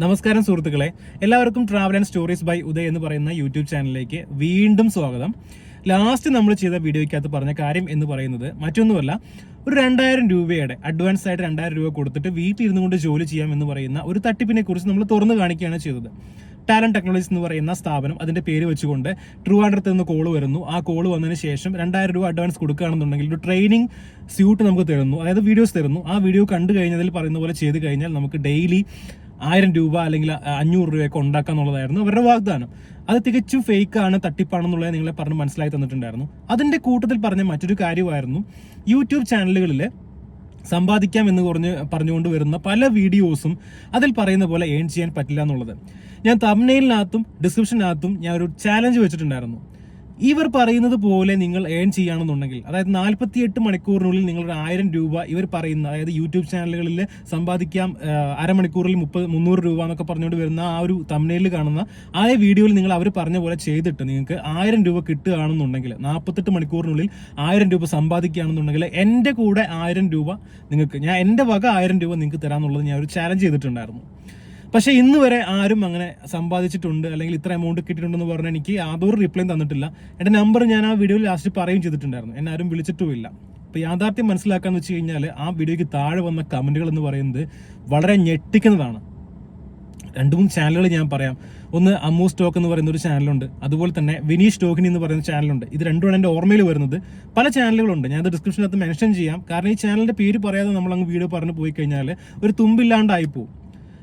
നമസ്കാരം സുഹൃത്തുക്കളെ. എല്ലാവർക്കും travel and stories by Uday എന്ന് പറയുന്ന യൂട്യൂബ് ചാനലിലേക്ക് വീണ്ടും സ്വാഗതം. ലാസ്റ്റ് നമ്മൾ ചെയ്ത വീഡിയോയ്ക്കകത്ത് പറഞ്ഞ കാര്യം എന്ന് പറയുന്നത് മറ്റൊന്നുമല്ല ഒരു രണ്ടായിരം രൂപയുടെ അഡ്വാൻസ് ആയിട്ട് രണ്ടായിരം രൂപ കൊടുത്തിട്ട് വീട്ടിൽ ഇരുന്നു കൊണ്ട് ജോലി ചെയ്യാം എന്ന് പറയുന്ന ഒരു തട്ടിപ്പിനെ കുറിച്ച് നമ്മൾ തുറന്നു കാണിക്കുകയാണ് ചെയ്തത്. ടാലന്റ് ടെക്നോളജീസ് എന്ന് പറയുന്ന സ്ഥാപനം അതിന്റെ പേര് വെച്ചുകൊണ്ട് ട്രൂ ട്രൂവാൻഡ്രത്ത് നിന്ന് കോൾ വരുന്നു. ആ കോൾ വന്നതിന് ശേഷം രണ്ടായിരം രൂപ അഡ്വാൻസ് കൊടുക്കുകയാണെന്നുണ്ടെങ്കിൽ ഒരു ട്രെയിനിങ് സ്യൂട്ട് നമുക്ക് തരുന്നു. അതായത് വീഡിയോസ് തരുന്നു. ആ വീഡിയോ കണ്ടു കഴിഞ്ഞതിൽ പറയുന്ന പോലെ ചെയ്ത് കഴിഞ്ഞാൽ നമുക്ക് ഡെയിലി ആയിരം രൂപ അല്ലെങ്കിൽ അഞ്ഞൂറ് രൂപയൊക്കെ ഉണ്ടാക്കുക എന്നുള്ളതായിരുന്നു അവരുടെ വാഗ്ദാനം. അത് തികച്ചും ഫേക്ക് ആണ് തട്ടിപ്പാണെന്നുള്ളത് നിങ്ങളെ പറഞ്ഞ് മനസ്സിലാക്കി തന്നിട്ടുണ്ടായിരുന്നു. അതിന്റെ കൂട്ടത്തിൽ പറഞ്ഞ മറ്റൊരു കാര്യമായിരുന്നു യൂട്യൂബ് ചാനലുകളിൽ സമ്പാദിക്കാം എന്ന് പറഞ്ഞ് പറഞ്ഞുകൊണ്ട് വരുന്ന പല വീഡിയോസും അതിൽ പറയുന്ന പോലെ ഏൺ ചെയ്യാൻ പറ്റില്ല എന്നുള്ളത്. ഞാൻ തമ്നയിലിനകത്തും ഡിസ്ക്രിപ്ഷനകത്തും ഞാൻ ഒരു ചാലഞ്ച് വെച്ചിട്ടുണ്ടായിരുന്നു. ഇവർ പറയുന്നത് പോലെ നിങ്ങൾ ഏൺ ചെയ്യുകയാണെന്നുണ്ടെങ്കിൽ അതായത് നാൽപ്പത്തി എട്ട് മണിക്കൂറിനുള്ളിൽ നിങ്ങളുടെ ആയിരം രൂപ ഇവർ പറയുന്ന അതായത് യൂട്യൂബ് ചാനലുകളിൽ സമ്പാദിക്കാം അരമണിക്കൂറിൽ മുപ്പത് മുന്നൂറ് രൂപ എന്നൊക്കെ പറഞ്ഞുകൊണ്ട് വരുന്ന ആ ഒരു തമ്നയിൽ കാണുന്ന ആ വീഡിയോയിൽ നിങ്ങൾ അവർ പറഞ്ഞ പോലെ ചെയ്തിട്ട് നിങ്ങൾക്ക് ആയിരം രൂപ കിട്ടുകയാണെന്നുണ്ടെങ്കിൽ നാൽപ്പത്തെട്ട് മണിക്കൂറിനുള്ളിൽ ആയിരം രൂപ സമ്പാദിക്കുകയാണെന്നുണ്ടെങ്കിൽ എന്റെ കൂടെ ആയിരം രൂപ നിങ്ങൾക്ക് ഞാൻ എന്റെ വക ആയിരം രൂപ നിങ്ങൾക്ക് തരാമെന്നുള്ളത് ഞാൻ ഒരു ചാലഞ്ച് ചെയ്തിട്ടുണ്ടായിരുന്നു. പക്ഷെ ഇന്ന് വരെ ആരും അങ്ങനെ സമ്പാദിച്ചിട്ടുണ്ട് അല്ലെങ്കിൽ ഇത്ര എമൗണ്ട് കിട്ടിയിട്ടുണ്ടെന്ന് പറഞ്ഞാൽ എനിക്ക് യാതൊരു റിപ്ലൈയും തന്നിട്ടില്ല. എന്റെ നമ്പർ ഞാൻ ആ വീഡിയോയിൽ ലാസ്റ്റ് പറയുകയും ചെയ്തിട്ടുണ്ടായിരുന്നു. എന്നെ ആരും വിളിച്ചിട്ടുമില്ല. അപ്പോൾ യാഥാർത്ഥ്യം മനസ്സിലാക്കാന്ന് വെച്ച് കഴിഞ്ഞാൽ ആ വീഡിയോയ്ക്ക് താഴെ വന്ന കമന്റുകൾ എന്ന് പറയുന്നത് വളരെ ഞെട്ടിക്കുന്നതാണ്. രണ്ട് മൂന്ന് ചാനലുകൾ ഞാൻ പറയാം. ഒന്ന് അമ്മു സ്റ്റോക്ക് എന്ന് പറയുന്ന ഒരു ചാനലുണ്ട് അതുപോലെ തന്നെ വിനീഷ് ടോക്കിനി എന്ന് പറയുന്ന ചാനലുണ്ട് ഇത് രണ്ടുമാണ് എന്റെ ഓർമ്മയിൽ വരുന്നത്. പല ചാനലുകളുണ്ട് ഞാൻ ഡിസ്ക്രിപ്ഷനകത്ത് മെൻഷൻ ചെയ്യാം. കാരണം ഈ ചാനലിന്റെ പേര് പറയാതെ നമ്മൾ അങ്ങ് വീഡിയോ പറഞ്ഞു പോയി കഴിഞ്ഞാൽ ഒരു തുമ്പില്ലാണ്ടായി പോകും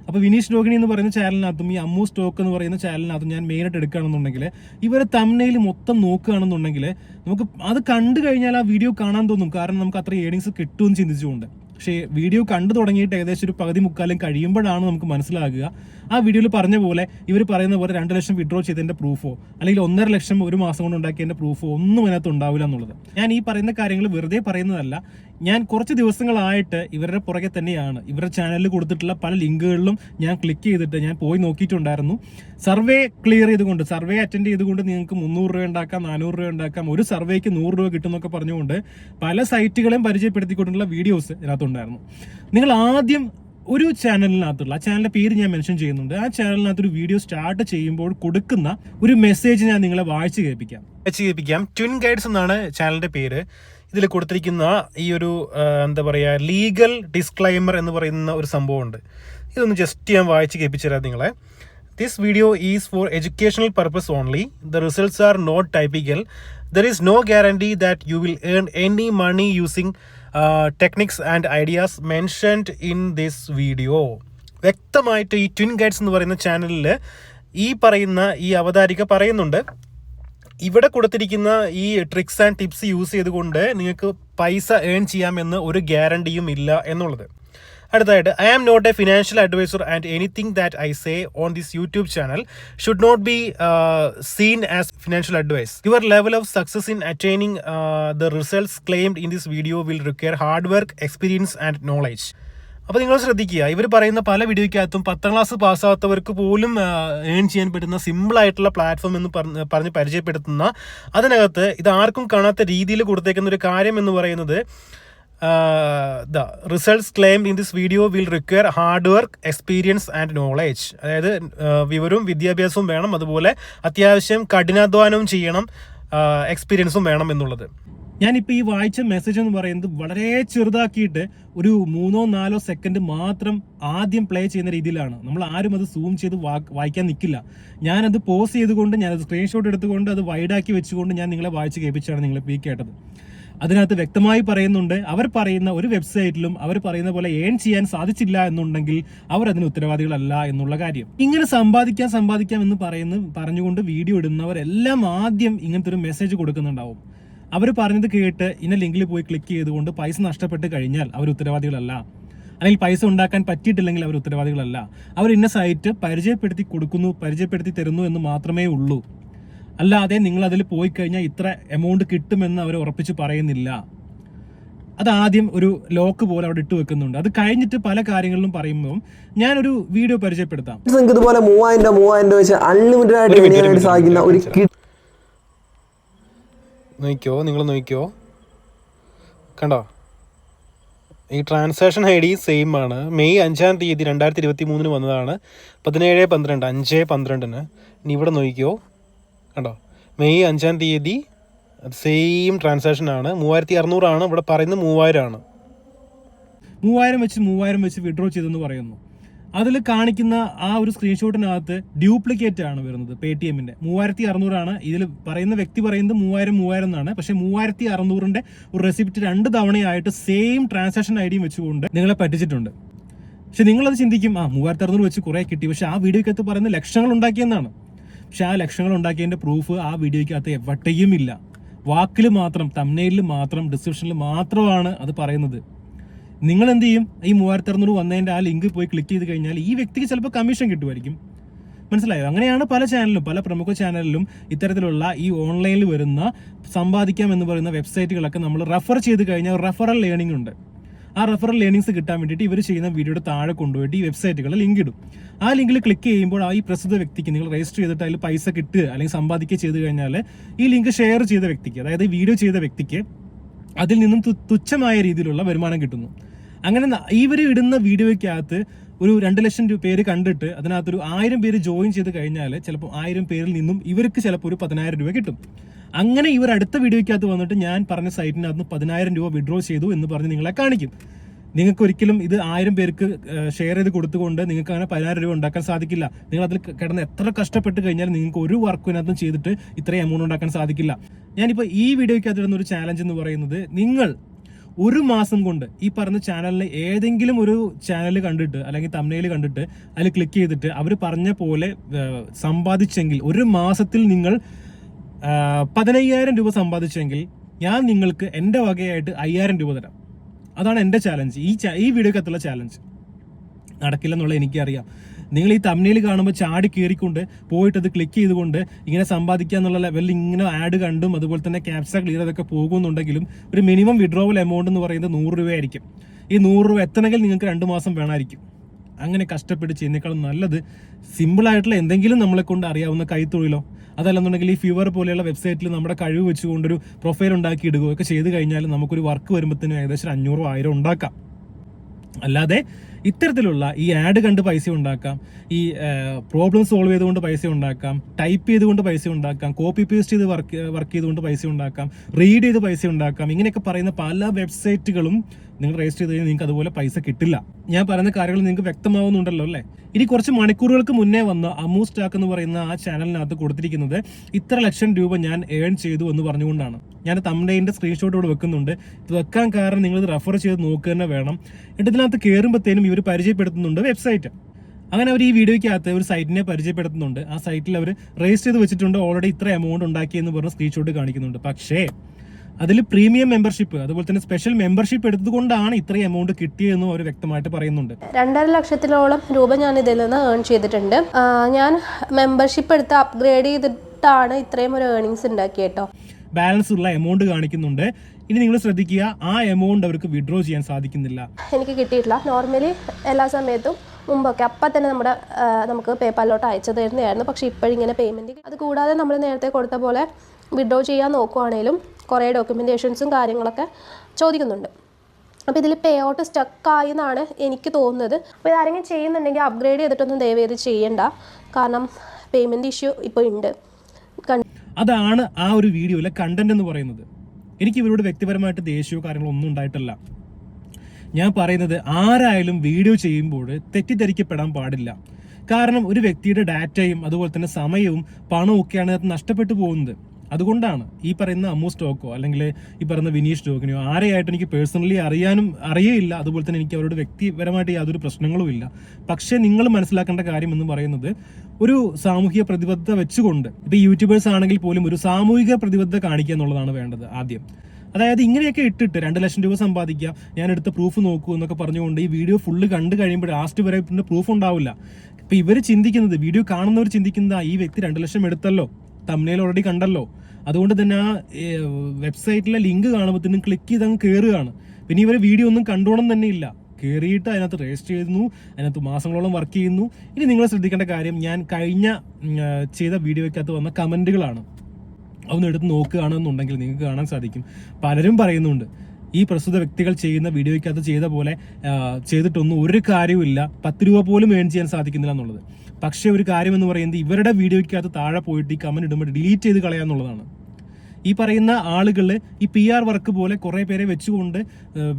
അപ്പോൾ വിനീഷ് രോഹിണി എന്ന് പറയുന്ന ചാനലിനകത്തും ഈ അമ്മു സ്റ്റോക്ക് എന്ന് പറയുന്ന ചാനലിനകത്തും ഞാൻ മെയിനായിട്ട് എടുക്കുകയാണെന്നുണ്ടെങ്കിൽ ഇവരെ തമ്മിൽ മൊത്തം നോക്കുകയാണെന്നുണ്ടെങ്കിൽ നമുക്ക് അത് കണ്ടു കഴിഞ്ഞാൽ ആ വീഡിയോ കാണാൻ തോന്നും. കാരണം നമുക്ക് അത്ര ഏണിങ്സ് കിട്ടുമെന്ന് ചിന്തിച്ചുകൊണ്ട്. പക്ഷേ വീഡിയോ കണ്ടു തുടങ്ങിയിട്ട് ഏകദേശം ഒരു പകുതി മുക്കാലും കഴിയുമ്പോഴാണ് നമുക്ക് മനസ്സിലാകുക. ആ വീഡിയോയിൽ പറഞ്ഞ പോലെ ഇവർ പറയുന്ന പോലെ രണ്ട് ലക്ഷം വിഡ്രോ ചെയ്തതിന്റെ പ്രൂഫോ അല്ലെങ്കിൽ ഒന്നര ലക്ഷം ഒരു മാസം കൊണ്ട് ഉണ്ടാക്കിയതിന്റെ പ്രൂഫോ ഒന്നും അതിനകത്ത് ഉണ്ടാവില്ല എന്നുള്ളത്. ഞാൻ ഈ പറയുന്ന കാര്യങ്ങൾ വെറുതെ പറയുന്നതല്ല. ഞാൻ കുറച്ച് ദിവസങ്ങളായിട്ട് ഇവരുടെ പുറകെ തന്നെയാണ്. ഇവരുടെ ചാനലിൽ കൊടുത്തിട്ടുള്ള പല ലിങ്കുകളിലും ഞാൻ ക്ലിക്ക് ചെയ്തിട്ട് ഞാൻ പോയി നോക്കിയിട്ടുണ്ടായിരുന്നു. സർവേ ക്ലിയർ ചെയ്തുകൊണ്ട് സർവേ അറ്റൻഡ് ചെയ്തുകൊണ്ട് നിങ്ങൾക്ക് മുന്നൂറ് രൂപ ഉണ്ടാക്കാം നാനൂറ് രൂപ ഉണ്ടാക്കാം ഒരു സർവേക്ക് നൂറ് രൂപ കിട്ടുമെന്നൊക്കെ പറഞ്ഞുകൊണ്ട് പല സൈറ്റുകളെയും പരിചയപ്പെടുത്തിക്കൊണ്ടുള്ള വീഡിയോസ് ഇതിനകത്തുണ്ടായിരുന്നു. നിങ്ങൾ ആദ്യം ഒരു ചാനലിനകത്തുള്ള ആ ചാനലിന്റെ പേര് ഞാൻ മെൻഷൻ ചെയ്യുന്നുണ്ട്. ആ ചാനലിനകത്ത് ഒരു വീഡിയോ സ്റ്റാർട്ട് ചെയ്യുമ്പോൾ കൊടുക്കുന്ന ഒരു മെസ്സേജ് ഞാൻ നിങ്ങളെ വായിച്ചു കേൾപ്പിക്കാം. വായിച്ചു കേൾപ്പിക്കാം. ട്വിൻ ഗൈഡ്സ് എന്നാണ് ചാനലിന്റെ പേര്. ഇതിൽ കൊടുത്തിരിക്കുന്ന ഈ ഒരു എന്താ പറയുക ലീഗൽ ഡിസ്ക്ലൈമർ എന്ന് പറയുന്ന ഒരു സംഭവമുണ്ട്. ഇതൊന്ന് ജസ്റ്റ് ഞാൻ വായിച്ച് കേൾപ്പിച്ചു തരാം നിങ്ങളെ. This video is for educational purpose only the results are not typical there is no guarantee that you will earn any money using techniques and ideas mentioned in this video വ്യക്തമായിട്ട് ഈ twin guides എന്ന് പറയുന്ന ചാനലിൽ ഈ പറയുന്ന ഈ അവതാരിക പറയുന്നുണ്ട്. ഇവിടെ കൊടുത്തിരിക്കുന്ന ഈ ട്രിക്സ് ആൻഡ് ടിപ്സ് യൂസ് ചെയ്തുകൊണ്ട് നിങ്ങൾക്ക് പൈസ ഏൺ ചെയ്യാമെന്ന് ഒരു ഗ്യാരണ്ടിയും ഇല്ല എന്നുള്ളത്. അടുത്തതായിട്ട് I am not a financial adviser and anything that I say on this YouTube channel should not be seen as financial advice your level of success in attaining the results claimed in this video will require hard work experience and knowledge അപ്പോൾ നിങ്ങൾ ശ്രദ്ധിക്കുക ഇവർ പറയുന്ന പല വീഡിയോയ്ക്കകത്തും പത്താം class പാസ്സാവാത്തവർക്ക് പോലും earn ചെയ്യാൻ പറ്റുന്ന സിമ്പിൾ ആയിട്ടുള്ള പ്ലാറ്റ്ഫോം എന്ന് പറഞ്ഞ് പറഞ്ഞ് പരിചയപ്പെടുത്തുന്ന അതിനകത്ത് ഇത് ആർക്കും കാണാത്ത രീതിയിൽ കൊടുത്തേക്കുന്ന ഒരു കാര്യം എന്ന് പറയുന്നത് the results claim in this video will require hard work experience and knowledge അതായത് വിവരവും വിദ്യാഭ്യാസവും വേണം അതുപോലെ അത്യാവശ്യം കഠിനാധ്വാനവും ചെയ്യണം എക്സ്പീരിയൻസും വേണം എന്നുള്ളത്. ഞാനിപ്പോൾ ഈ വായിച്ച മെസ്സേജ് എന്ന് പറയുന്നത് വളരെ ചെറുതാക്കിയിട്ട് ഒരു മൂന്നോ നാലോ സെക്കൻഡ് മാത്രം ആദ്യം പ്ലേ ചെയ്യുന്ന രീതിയിലാണ്. നമ്മൾ ആരും അത് സൂം ചെയ്ത് വായിക്കാൻ നിൽക്കില്ല ഞാനത് പോസ് ചെയ്തുകൊണ്ട് ഞാനത് സ്ക്രീൻഷോട്ട് എടുത്തുകൊണ്ട് അത് വൈഡാക്കി വെച്ചുകൊണ്ട് ഞാൻ നിങ്ങളെ വായിച്ച് കേൾപ്പിച്ചാണ് നിങ്ങളെ പീ കേട്ടത്. അതിനകത്ത് വ്യക്തമായി പറയുന്നുണ്ട് അവർ പറയുന്ന ഒരു വെബ്സൈറ്റിലും അവർ പറയുന്ന പോലെ ഏൺ ചെയ്യാൻ സാധിച്ചില്ല എന്നുണ്ടെങ്കിൽ അവർ അതിന് ഉത്തരവാദികളല്ല എന്നുള്ള കാര്യം. ഇങ്ങനെ സമ്പാദിക്കാം സമ്പാദിക്കാം എന്ന് പറയുന്ന പറഞ്ഞുകൊണ്ട് വീഡിയോ ഇടുന്നവരെല്ലാം ആദ്യം ഇങ്ങനത്തെ ഒരു മെസ്സേജ് കൊടുക്കുന്നുണ്ടാവും. അവർ പറഞ്ഞത് കേട്ട് ഇന്ന ലിങ്കിൽ പോയി ക്ലിക്ക് ചെയ്തുകൊണ്ട് പൈസ നഷ്ടപ്പെട്ട് കഴിഞ്ഞാൽ അവർ ഉത്തരവാദികളല്ല. അല്ലെങ്കിൽ പൈസ ഉണ്ടാക്കാൻ പറ്റിയിട്ടില്ലെങ്കിൽ അവർ ഉത്തരവാദികളല്ല. അവർ ഇന്ന സൈറ്റ് പരിചയപ്പെടുത്തി കൊടുക്കുന്നു പരിചയപ്പെടുത്തി തരുന്നു എന്ന് മാത്രമേ ഉള്ളൂ. അല്ലാതെ നിങ്ങൾ അതിൽ പോയി കഴിഞ്ഞാൽ ഇത്ര എമൗണ്ട് കിട്ടുമെന്ന് അവർ ഉറപ്പിച്ച് പറയുന്നില്ല. അത് ആദ്യം ഒരു ലോക്ക് പോലെ അവിടെ ഇട്ട് വെക്കുന്നുണ്ട്. അത് കഴിഞ്ഞിട്ട് പല കാര്യങ്ങളിലും പറയുമ്പോൾ ഞാനൊരു വീഡിയോ പരിചയപ്പെടുത്താം. നിങ്ങൾക്ക് ഇതുപോലെ മൂവായിരം രൂപ മൂവായിരം രൂപ വെച്ച് അൺലിമിറ്റഡ് ആയിട്ട് സാധിക്കുന്ന ഒരു നോക്കിയോ? നിങ്ങൾ നോക്കിയോ? കണ്ടോ? ഈ ട്രാൻസാക്ഷൻ ഐ ഡി സെയിം ആണ്. മെയ് അഞ്ചാം തീയതി രണ്ടായിരത്തി ഇരുപത്തി മൂന്നിന് വന്നതാണ്. പതിനേഴ് പന്ത്രണ്ട് അഞ്ച് പന്ത്രണ്ടിന്. ഇനി ഇവിടെ നോക്കിയോ? കണ്ടോ? മെയ് അഞ്ചാം തീയതി സെയിം ട്രാൻസാക്ഷൻ ആണ്. മൂവായിരത്തി അറുന്നൂറാണ് ഇവിടെ പറയുന്നത് മൂവായിരം ആണ് മൂവായിരം വെച്ച് മൂവായിരം വെച്ച് വിഡ്രോ ചെയ്തെന്ന് പറയുന്നു. അതിൽ കാണിക്കുന്ന ആ ഒരു സ്ക്രീൻഷോട്ടിനകത്ത് ഡ്യൂപ്ലിക്കേറ്റ് ആണ് വരുന്നത് പേ ടി എമ്മിന്റെ മൂവായിരത്തി അറുന്നൂറാണ് ഇതിൽ പറയുന്ന വ്യക്തി പറയുന്നത് മൂവായിരം മൂവായിരം എന്നാണ്. പക്ഷേ മൂവായിരത്തി അറുന്നൂറിന്റെ ഒരു റെസിപ്റ്റ് രണ്ട് തവണയായിട്ട് സെയിം ട്രാൻസാക്ഷൻ ഐ ഡിയും വെച്ചുകൊണ്ട് നിങ്ങളെ പറ്റിച്ചിട്ടുണ്ട്. പക്ഷെ നിങ്ങളത് ചിന്തിക്കും ആ മൂവായിരത്തി അറുന്നൂറ് വെച്ച് കുറേ കിട്ടി. പക്ഷെ ആ വീഡിയോക്കകത്ത് പറയുന്ന ലക്ഷങ്ങൾ ഉണ്ടാക്കിയെന്നാണ് പക്ഷെ ആ ലക്ഷങ്ങൾ ഉണ്ടാക്കിയതിന്റെ പ്രൂഫ് ആ വീഡിയോക്കകത്ത് എവിടെയും ഇല്ല. വാക്കിൽ മാത്രം തമ്മനയിൽ മാത്രം ഡിസ്ക്രിപ്ഷനിൽ മാത്രമാണ് അത് പറയുന്നത്. നിങ്ങൾ എന്ത് ചെയ്യും ഈ മൂവായിരത്തി അറുന്നൂറ് വന്നതിന്റെ ആ ലിങ്ക് പോയി ക്ലിക്ക് ചെയ്ത് കഴിഞ്ഞാൽ ഈ വ്യക്തിക്ക് ചിലപ്പോൾ കമ്മീഷൻ കിട്ടുമായിരിക്കും. മനസ്സിലായോ? അങ്ങനെയാണ് പല ചാനലിലും പല പ്രമുഖ ചാനലിലും ഇത്തരത്തിലുള്ള ഈ ഓൺലൈനിൽ വരുന്ന സമ്പാദിക്കാം എന്ന് പറയുന്ന വെബ്സൈറ്റുകളൊക്കെ നമ്മൾ റെഫർ ചെയ്ത് കഴിഞ്ഞാൽ റെഫറൽ ലേണിംഗ് ഉണ്ട്. ആ റെഫറൽ ലേണിംഗ്സ് കിട്ടാൻ വേണ്ടിയിട്ട് ഇവർ ചെയ്യുന്ന വീഡിയോയുടെ താഴെ കൊണ്ടുപോയിട്ട് ഈ വെബ്സൈറ്റുകളിൽ ലിങ്ക് ഇടും. ആ ലിങ്കിൽ ക്ലിക്ക് ചെയ്യുമ്പോൾ ആ ഈ പ്രസ്തുത വ്യക്തിക്ക് നിങ്ങൾ രജിസ്റ്റർ ചെയ്തിട്ട് അതിൽ പൈസ കിട്ടുക അല്ലെങ്കിൽ സമ്പാദിക്കുക ചെയ്ത് കഴിഞ്ഞാൽ ഈ ലിങ്ക് ഷെയർ ചെയ്ത വ്യക്തിക്ക് അതായത് വീഡിയോ ചെയ്ത വ്യക്തിക്ക് അതിൽ നിന്നും തുച്ഛമായ രീതിയിലുള്ള വരുമാനം കിട്ടുന്നു. അങ്ങനെ ഇവർ ഇടുന്ന വീഡിയോയ്ക്കകത്ത് ഒരു രണ്ട് ലക്ഷം രൂപ പേര് കണ്ടിട്ട് അതിനകത്തൊരു ആയിരം പേര് ജോയിൻ ചെയ്ത് കഴിഞ്ഞാൽ ചിലപ്പോൾ ആയിരം പേരിൽ നിന്നും ഇവർക്ക് ചിലപ്പോൾ ഒരു പതിനായിരം രൂപ കിട്ടും. അങ്ങനെ ഇവർ അടുത്ത വീഡിയോയ്ക്കകത്ത് വന്നിട്ട് ഞാൻ പറഞ്ഞ സൈറ്റിനകത്ത് പതിനായിരം രൂപ വിഡ്രോ ചെയ്തു എന്ന് പറഞ്ഞ് നിങ്ങളെ കാണിക്കും. നിങ്ങൾക്ക് ഒരിക്കലും ഇത് ആയിരം പേർക്ക് ഷെയർ ചെയ്ത് കൊടുത്തുകൊണ്ട് നിങ്ങൾക്ക് അങ്ങനെ പതിനായിരം രൂപ ഉണ്ടാക്കാൻ സാധിക്കില്ല. നിങ്ങൾ അതിൽ കിടന്ന് എത്ര കഷ്ടപ്പെട്ട് കഴിഞ്ഞാൽ നിങ്ങൾക്ക് ഒരു വർക്കിനകത്തും ചെയ്തിട്ട് ഇത്രയും എമൗണ്ട് ഉണ്ടാക്കാൻ സാധിക്കില്ല. ഞാനിപ്പോൾ ഈ വീഡിയോയ്ക്ക് ഇടുന്ന ഒരു ചാലഞ്ച് എന്ന് പറയുന്നത് നിങ്ങൾ ഒരു മാസം കൊണ്ട് ഈ പറഞ്ഞ ചാനലിൽ ഏതെങ്കിലും ഒരു ചാനൽ കണ്ടിട്ട് അല്ലെങ്കിൽ തമിഴിൽ കണ്ടിട്ട് അതിൽ ക്ലിക്ക് ചെയ്തിട്ട് അവർ പറഞ്ഞ പോലെ സമ്പാദിച്ചെങ്കിൽ ഒരു മാസത്തിൽ നിങ്ങൾ പതിനയ്യായിരം രൂപ സമ്പാദിച്ചെങ്കിൽ ഞാൻ നിങ്ങൾക്ക് എന്റെ വകയായിട്ട് അയ്യായിരം രൂപ തരാം. അതാണ് എന്റെ ചാലഞ്ച് ഈ ഈ വീഡിയോക്കത്തുള്ള ചാലഞ്ച് നടക്കില്ലെന്നുള്ള എനിക്കറിയാം. നിങ്ങൾ ഈ തമ്മിൽ കാണുമ്പോൾ ചാടി കയറിക്കൊണ്ട് പോയിട്ട് അത് ക്ലിക്ക് ചെയ്തുകൊണ്ട് ഇങ്ങനെ സമ്പാദിക്കുക എന്നുള്ള ലെവലിൽ ഇങ്ങനെ ആഡ് കണ്ടും അതുപോലെ തന്നെ ക്യാപ്സ ക്ലിയർ അതൊക്കെ പോകുന്നുണ്ടെങ്കിലും ഒരു മിനിമം വിഡ്രോവൽ എമൗണ്ട് എന്ന് പറയുന്നത് നൂറ് രൂപയായിരിക്കും. ഈ നൂറ് രൂപ എത്തണമെങ്കിൽ നിങ്ങൾക്ക് രണ്ട് മാസം വേണമായിരിക്കും. അങ്ങനെ കഷ്ടപ്പെട്ട് ചെയ്യുന്നേക്കാളും നല്ലത് സിമ്പിളായിട്ടുള്ള എന്തെങ്കിലും നമ്മളെ കൊണ്ട് അറിയാവുന്ന കൈത്തൊഴിലോ അതല്ലെന്നുണ്ടെങ്കിൽ ഈ ഫ്യൂവർ പോലെയുള്ള വെബ്സൈറ്റിൽ നമ്മുടെ കഴിവ് വെച്ചുകൊണ്ടൊരു പ്രൊഫൈൽ ഉണ്ടാക്കി ഇടുകയോ ഒക്കെ ചെയ്ത് കഴിഞ്ഞാൽ നമുക്കൊരു വർക്ക് വരുമ്പോഴത്തേനും ഏകദേശം അഞ്ഞൂറോ ആയിരം ഉണ്ടാക്കാം. അല്ലാതെ ഇത്തരത്തിലുള്ള ഈ ആഡ് കണ്ട് പൈസ ഉണ്ടാക്കാം ഈ പ്രോബ്ലം സോൾവ് ചെയ്തുകൊണ്ട് പൈസ ഉണ്ടാക്കാം ടൈപ്പ് ചെയ്തുകൊണ്ട് പൈസ ഉണ്ടാക്കാം കോപ്പി പേസ്റ്റ് ചെയ്ത് വർക്ക് വർക്ക് ചെയ്തുകൊണ്ട് പൈസ ഉണ്ടാക്കാം റീഡ് ചെയ്ത് പൈസ ഉണ്ടാക്കാം ഇങ്ങനെയൊക്കെ പറയുന്ന പല വെബ്സൈറ്റുകളും നിങ്ങൾ രജിസ്റ്റർ ചെയ്ത് കഴിഞ്ഞാൽ നിങ്ങൾക്ക് അതുപോലെ പൈസ കിട്ടില്ല. ഞാൻ പറയുന്ന കാര്യങ്ങൾ നിങ്ങൾക്ക് വ്യക്തമാവുന്നുണ്ടല്ലോ അല്ലേ? ഇനി കുറച്ച് മണിക്കൂറുകൾക്ക് മുന്നേ വന്ന അമൂ സ്റ്റാക്ക് എന്ന് പറയുന്ന ആ ചാനലിനകത്ത് കൊടുത്തിരിക്കുന്നത് ഇത്ര ലക്ഷം രൂപ ഞാൻ ഏൺ ചെയ്തു എന്ന് പറഞ്ഞുകൊണ്ടാണ്. ഞാൻ തമ്മിലേന്റെ സ്ക്രീൻഷോട്ട് ഇവിടെ വെക്കുന്നുണ്ട്. ഇത് വെക്കാൻ കാരണം നിങ്ങൾ ഇത് റെഫർ ചെയ്ത് നോക്കുക തന്നെ വേണം. എന്നിട്ട് ഇതിനകത്ത് കയറുമ്പോഴത്തേനും ഇവർ പരിചയപ്പെടുത്തുന്നുണ്ട് വെബ്സൈറ്റ് അങ്ങനെ അവർ ഈ വീഡിയോയ്ക്കകത്ത് ഒരു സൈറ്റിനെ പരിചയപ്പെടുത്തുന്നുണ്ട്. ആ സൈറ്റിൽ അവർ രജിസ്റ്റർ ചെയ്ത് വെച്ചിട്ടുണ്ട്. ഓൾറെഡി ഇത്ര എമൗണ്ട് ഉണ്ടാക്കിയെന്ന് പറഞ്ഞ് സ്ക്രീൻഷോട്ട് കാണിക്കുന്നുണ്ട്. പക്ഷേ അതിൽ പ്രീമിയം മെമ്പർഷിപ്പ് അതുപോലെ തന്നെ സ്പെഷ്യൽ മെമ്പർഷിപ്പ് എടുത്തുകൊണ്ടാണ് ഇത്രയും എമൗണ്ട് കിട്ടിയതെന്നും അവർ വ്യക്തമായിട്ട് പറയുന്നുണ്ട്. രണ്ടര ലക്ഷത്തിലോളം രൂപ ഞാൻ ഇതിൽ നിന്ന് ഏൺ ചെയ്തിട്ടുണ്ട്. ഞാൻ മെമ്പർഷിപ്പ് എടുത്ത് അപ്ഗ്രേഡ് ചെയ്തിട്ടാണ് ഇത്രയും ഒരു ഏണിങ്സ് ഉണ്ടാക്കിയത് കേട്ടോ ബാലൻസ് ഉള്ള എമൗണ്ട് കാണിക്കുന്നുണ്ട്. ഇനി നിങ്ങൾ ശ്രദ്ധിക്കുക ആ എമൗണ്ട് അവർക്ക് വിഡ്രോ ചെയ്യാൻ സാധിക്കുന്നില്ല. എനിക്ക് കിട്ടിയിട്ടില്ല. നോർമലി എല്ലാ സമയത്തും മുമ്പൊക്കെ അപ്പം തന്നെ നമ്മുടെ നമുക്ക് പേപ്പാലിലോട്ട് അയച്ചു തരുന്നതായിരുന്നു. പക്ഷേ ഇപ്പോഴിങ്ങനെ പേയ്മെന്റ് അത് കൂടാതെ നമ്മൾ നേരത്തെ കൊടുത്ത പോലെ വിഡ്രോ ചെയ്യാൻ നോക്കുവാണേലും കുറേ ഡോക്യുമെന്റേഷൻസും കാര്യങ്ങളൊക്കെ ചോദിക്കുന്നുണ്ട്. അപ്പോൾ ഇതിൽ പേ ഔട്ട് സ്റ്റക്കായി എന്നാണ് എനിക്ക് തോന്നുന്നത്. അപ്പോൾ ഇതാരെങ്കിലും ചെയ്യുന്നുണ്ടെങ്കിൽ അപ്ഗ്രേഡ് ചെയ്തിട്ടൊന്നും ദയവേത് ചെയ്യണ്ട. കാരണം പേയ്മെന്റ് ഇഷ്യൂ ഇപ്പോൾ ഉണ്ട്. അതാണ് ആ ഒരു വീഡിയോയിലെ കണ്ടന്റ് എന്ന് പറയുന്നത്. എനിക്ക് ഇവരോട് വ്യക്തിപരമായിട്ട് ദേഷ്യമോ കാര്യങ്ങളോ ഒന്നും ഉണ്ടായിട്ടില്ല. ഞാൻ പറയുന്നത് ആരായാലും വീഡിയോ ചെയ്യുമ്പോൾ തെറ്റിദ്ധരിക്കപ്പെടാൻ പാടില്ല. കാരണം ഒരു വ്യക്തിയുടെ ഡാറ്റയും അതുപോലെ തന്നെ സമയവും പണവും ഒക്കെയാണ് അത് നഷ്ടപ്പെട്ടു പോകുന്നത്. അതുകൊണ്ടാണ് ഈ പറയുന്ന അമ്മു സ്റ്റോക്കോ അല്ലെങ്കിൽ ഈ പറയുന്ന വിനീഷ് സ്റ്റോക്കിനെയോ ആരെയായിട്ട് എനിക്ക് പേഴ്സണലി അറിയാനും അറിയേയില്ല. അതുപോലെ തന്നെ എനിക്ക് അവരോട് വ്യക്തിപരമായിട്ട് യാതൊരു പ്രശ്നങ്ങളും ഇല്ല. പക്ഷേ നിങ്ങൾ മനസ്സിലാക്കേണ്ട കാര്യം എന്ന് പറയുന്നത് ഒരു സാമൂഹിക പ്രതിബദ്ധത വെച്ചുകൊണ്ട് ഇപ്പൊ യൂട്യൂബേഴ്സ് ആണെങ്കിൽ പോലും ഒരു സാമൂഹിക പ്രതിബദ്ധത കാണിക്കുക എന്നുള്ളതാണ് വേണ്ടത് ആദ്യം. അതായത് ഇങ്ങനെയൊക്കെ ഇട്ടിട്ട് രണ്ട് ലക്ഷം രൂപ സമ്പാദിക്കാം ഞാൻ എടുത്ത പ്രൂഫ് നോക്കൂ എന്നൊക്കെ പറഞ്ഞുകൊണ്ട് ഈ വീഡിയോ ഫുള്ള് കണ്ടു കഴിയുമ്പോൾ ലാസ്റ്റ് വരെ പ്രൂഫ് ഉണ്ടാവില്ല. ഇപ്പൊ ഇവർ ചിന്തിക്കുന്നത് വീഡിയോ കാണുന്നവർ ചിന്തിക്കുന്നത് "ആ, ഈ വ്യക്തി രണ്ട് ലക്ഷം എടുത്തല്ലോ. തമ്മിൽ ഓൾറെഡി കണ്ടല്ലോ. അതുകൊണ്ട് തന്നെ ആ വെബ്സൈറ്റിലെ ലിങ്ക് കാണുമ്പോഴത്തേനും ക്ലിക്ക് ചെയ്ത് അങ്ങ് കയറുകയാണ് പിന്നെ ഇവർ വീഡിയോ ഒന്നും കണ്ടോണം തന്നെ ഇല്ല. കയറിയിട്ട് അതിനകത്ത് രജിസ്റ്റർ ചെയ്യുന്നു അതിനകത്ത് മാസങ്ങളോളം വർക്ക് ചെയ്യുന്നു. ഇനി നിങ്ങൾ ശ്രദ്ധിക്കേണ്ട കാര്യം ഞാൻ കഴിഞ്ഞ ചെയ്ത വീഡിയോയ്ക്കകത്ത് വന്ന കമന്റുകളാണ് അതൊന്ന് എടുത്ത് നോക്കുകയാണെന്നുണ്ടെങ്കിൽ നിങ്ങൾക്ക് കാണാൻ സാധിക്കും. പലരും പറയുന്നുണ്ട് ഈ പ്രസ്തുത വ്യക്തികൾ ചെയ്യുന്ന വീഡിയോയ്ക്കകത്ത് ചെയ്ത പോലെ ചെയ്തിട്ടൊന്നും ഒരു കാര്യവുമില്ല. പത്ത് രൂപ പോലും ഏൺ ചെയ്യാൻ സാധിക്കുന്നില്ല എന്നുള്ളത്. പക്ഷേ ഒരു കാര്യം എന്ന് പറയുന്നത് ഇവരുടെ വീഡിയോയ്ക്കകത്ത് താഴെ പോയിട്ട് ഈ കമന്റ് ഇടുമ്പോൾ ഡിലീറ്റ് ചെയ്ത് കളയാന്നുള്ളതാണ് ഈ പറയുന്ന ആളുകൾ ഈ പി ആർ വർക്ക് പോലെ കുറേ പേരെ വെച്ചുകൊണ്ട്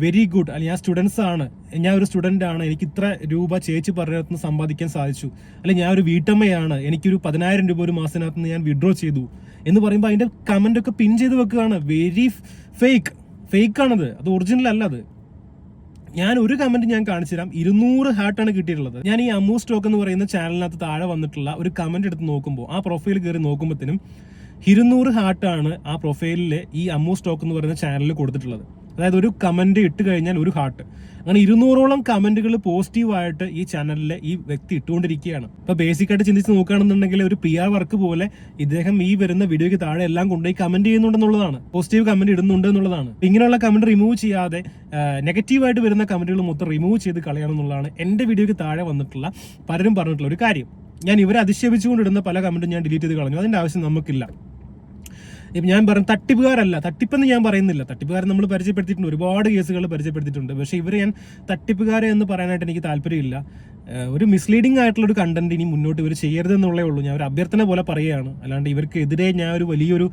വെരി ഗുഡ് അല്ലെങ്കിൽ ഞാൻ സ്റ്റുഡൻസ് ആണ്. ഞാൻ ഒരു സ്റ്റുഡന്റ് ആണ്. എനിക്ക് ഇത്ര രൂപ ചേച്ചി പറഞ്ഞിടത്തുനിന്ന് സമ്പാദിക്കാൻ സാധിച്ചു. അല്ലെങ്കിൽ ഞാൻ ഒരു വീട്ടമ്മയാണ്. എനിക്കൊരു പതിനായിരം രൂപ ഒരു മാസത്തിനകത്ത് ഞാൻ വിഡ്രോ ചെയ്തു എന്ന് പറയുമ്പോൾ അതിന്റെ കമന്റൊക്കെ പിൻ ചെയ്ത് വെക്കുകയാണ്. വെരി ഫേക്ക് ഫേക്ക് ആണത് അത് ഒറിജിനൽ അല്ല അത്. ഞാൻ ഒരു കമന്റ് ഞാൻ കാണിച്ചു തരാം ഇരുന്നൂറ് ഹാർട്ടാണ് കിട്ടിയിട്ടുള്ളത്. ഞാൻ ഈ അമ്മു സ്റ്റോക്ക് എന്ന് പറയുന്ന ചാനലിനകത്ത് താഴെ വന്നിട്ടുള്ള ഒരു കമന്റ് എടുത്ത് നോക്കുമ്പോൾ ആ പ്രൊഫൈൽ കയറി നോക്കുമ്പോഴത്തേനും ഇരുന്നൂറ് ഹാർട്ടാണ് ആ പ്രൊഫൈലിൽ ഈ അമ്മു സ്റ്റോക്ക് എന്ന് പറയുന്ന ചാനലിൽ കൊടുത്തിട്ടുള്ളത്. അതായത് ഒരു കമന്റ് ഇട്ട് കഴിഞ്ഞാൽ ഒരു ഹാർട്ട് അങ്ങനെ ഇരുന്നൂറോളം കമന്റുകൾ പോസിറ്റീവായിട്ട് ഈ ചാനലിൽ ഈ വ്യക്തി ഇട്ടുകൊണ്ടിരിക്കുകയാണ്. ഇപ്പൊ ബേസിക് ആയിട്ട് ചിന്തിച്ച് നോക്കുകയാണെന്നുണ്ടെങ്കിൽ ഒരു പി ആർ വർക്ക് പോലെ ഇദ്ദേഹം ഈ വരുന്ന വീഡിയോയ്ക്ക് താഴെ എല്ലാം കൊണ്ടുപോയി കമന്റ് ചെയ്യുന്നുണ്ടെന്നുള്ളതാണ്. പോസിറ്റീവ് കമന്റ് ഇടുന്നുണ്ട് എന്നുള്ളതാണ്. ഇങ്ങനെയുള്ള കമന്റ് റിമൂവ് ചെയ്യാതെ നെഗറ്റീവായിട്ട് വരുന്ന കമന്റുകൾ മൊത്തം റിമൂവ് ചെയ്ത് കളയണമെന്നുള്ളതാണ് എന്റെ വീഡിയോയ്ക്ക് താഴെ വന്നിട്ടുള്ള പലരും പറഞ്ഞിട്ടുള്ള ഒരു കാര്യം. ഞാൻ ഇവരെ അധിക്ഷേപിച്ചുകൊണ്ടിടുന്ന പല കമന്റും ഞാൻ ഡിലീറ്റ് ചെയ്ത് കളഞ്ഞു. അതിന്റെ ആവശ്യം നമുക്കില്ല. ഇപ്പം ഞാൻ പറഞ്ഞു തട്ടിപ്പുകാരല്ല. തട്ടിപ്പെന്ന് ഞാൻ പറയുന്നില്ല. തട്ടിപ്പുകാരൻ നമ്മൾ പരിചയപ്പെടുത്തിയിട്ടുണ്ട്. ഒരുപാട് കേസുകൾ പരിചയപ്പെടുത്തിയിട്ടുണ്ട്. പക്ഷേ ഇവരെ ഞാൻ തട്ടിപ്പുകാരെ എന്ന് പറയാനായിട്ട് എനിക്ക് താല്പര്യമില്ല. ഒരു മിസ്ലീഡിംഗ് ആയിട്ടുള്ള ഒരു കണ്ടന്റ് ഇനി മുന്നോട്ട് ഇവർ ചെയ്യരുതെന്നുള്ളേ ഉള്ളൂ. ഞാൻ ഒരു അഭ്യർത്ഥന പോലെ പറയുകയാണ്. അല്ലാണ്ട് ഇവർക്കെതിരെ ഞാൻ ഒരു വലിയൊരു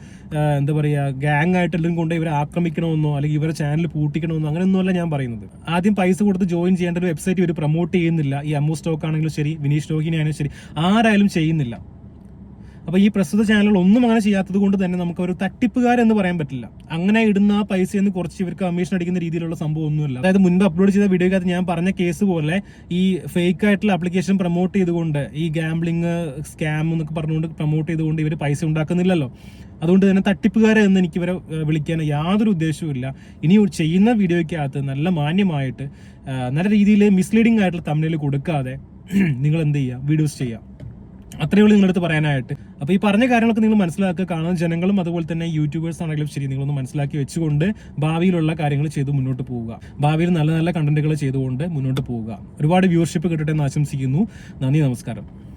എന്താ പറയുക ഗ്യാങ് ആയിട്ടെല്ലാം കൊണ്ട് ഇവരെ ആക്രമിക്കണമെന്നോ അല്ലെങ്കിൽ ഇവരെ ചാനൽ പൂട്ടിക്കണമെന്നോ അങ്ങനെയൊന്നുമല്ല ഞാൻ പറയുന്നത്. ആദ്യം പൈസ കൊടുത്ത് ജോയിൻ ചെയ്യേണ്ട ഒരു വെബ്സൈറ്റ് ഇവർ പ്രൊമോട്ട് ചെയ്യുന്നില്ല. ഈ അമ്മു സ്റ്റോക്ക് ആണെങ്കിലും ശരി വിനീഷ് സ്റ്റോക്കിനെ ആണെങ്കിലും ശരി ആരായാലും ചെയ്യുന്നില്ല. അപ്പൊ ഈ പ്രസ്തുത ചാനലുകൾ ഒന്നും അങ്ങനെ ചെയ്യാത്തത് കൊണ്ട് തന്നെ നമുക്ക് ഒരു തട്ടിപ്പുകാരെന്ന് പറയാൻ പറ്റില്ല. അങ്ങനെ ഇടുന്ന ആ പൈസ എന്ന് കുറച്ച് ഇവർക്ക് കമ്മീഷൻ അടിക്കുന്ന രീതിയിലുള്ള സംഭവം ഒന്നുമില്ല. അതായത് മുൻപ് അപ്ലോഡ് ചെയ്ത വീഡിയോക്കകത്ത് ഞാൻ പറഞ്ഞ കേസ് പോലെ ഈ ഫേക്ക് ആയിട്ടുള്ള ആപ്ലിക്കേഷൻ പ്രൊമോട്ട് ചെയ്തുകൊണ്ട് ഈ ഗാംബ്ലിങ് സ്കാം എന്നൊക്കെ പറഞ്ഞുകൊണ്ട് പ്രൊമോട്ട് ചെയ്തുകൊണ്ട് ഇവർ പൈസ ഉണ്ടാക്കുന്നില്ലല്ലോ. അതുകൊണ്ട് തന്നെ തട്ടിപ്പുകാരെ എന്ന് എനിക്ക് ഇവരെ വിളിക്കാൻ യാതൊരു ഉദ്ദേശവുമില്ല ഇനി ചെയ്യുന്ന വീഡിയോയ്ക്കകത്ത് നല്ല മാന്യമായിട്ട് നല്ല രീതിയിൽ മിസ്ലീഡിംഗ് ആയിട്ടുള്ള തമ്മിൽ കൊടുക്കാതെ നിങ്ങൾ എന്ത് ചെയ്യുക? വീഡിയോസ് ചെയ്യുക. അത്രയേ ഉള്ളൂ നിങ്ങളടുത്ത് പറയാനായിട്ട്. അപ്പോൾ ഈ പറഞ്ഞ കാര്യങ്ങളൊക്കെ നിങ്ങൾ മനസ്സിലാക്കുക. കാണാൻ ജനങ്ങളും അതുപോലെ തന്നെ യൂട്യൂബേഴ്സ് ആണെങ്കിലും ശരി നിങ്ങളൊന്ന് മനസ്സിലാക്കി വെച്ചുകൊണ്ട് ഭാവിയിലുള്ള കാര്യങ്ങൾ ചെയ്ത് മുന്നോട്ട് പോവുക. ഭാവിയിൽ നല്ല നല്ല കണ്ടന്റുകൾ ചെയ്തുകൊണ്ട് മുന്നോട്ട് പോവുക. ഒരുപാട് വ്യൂവർഷിപ്പ് കിട്ടട്ടെ എന്ന് ആശംസിക്കുന്നു. നന്ദി നമസ്കാരം.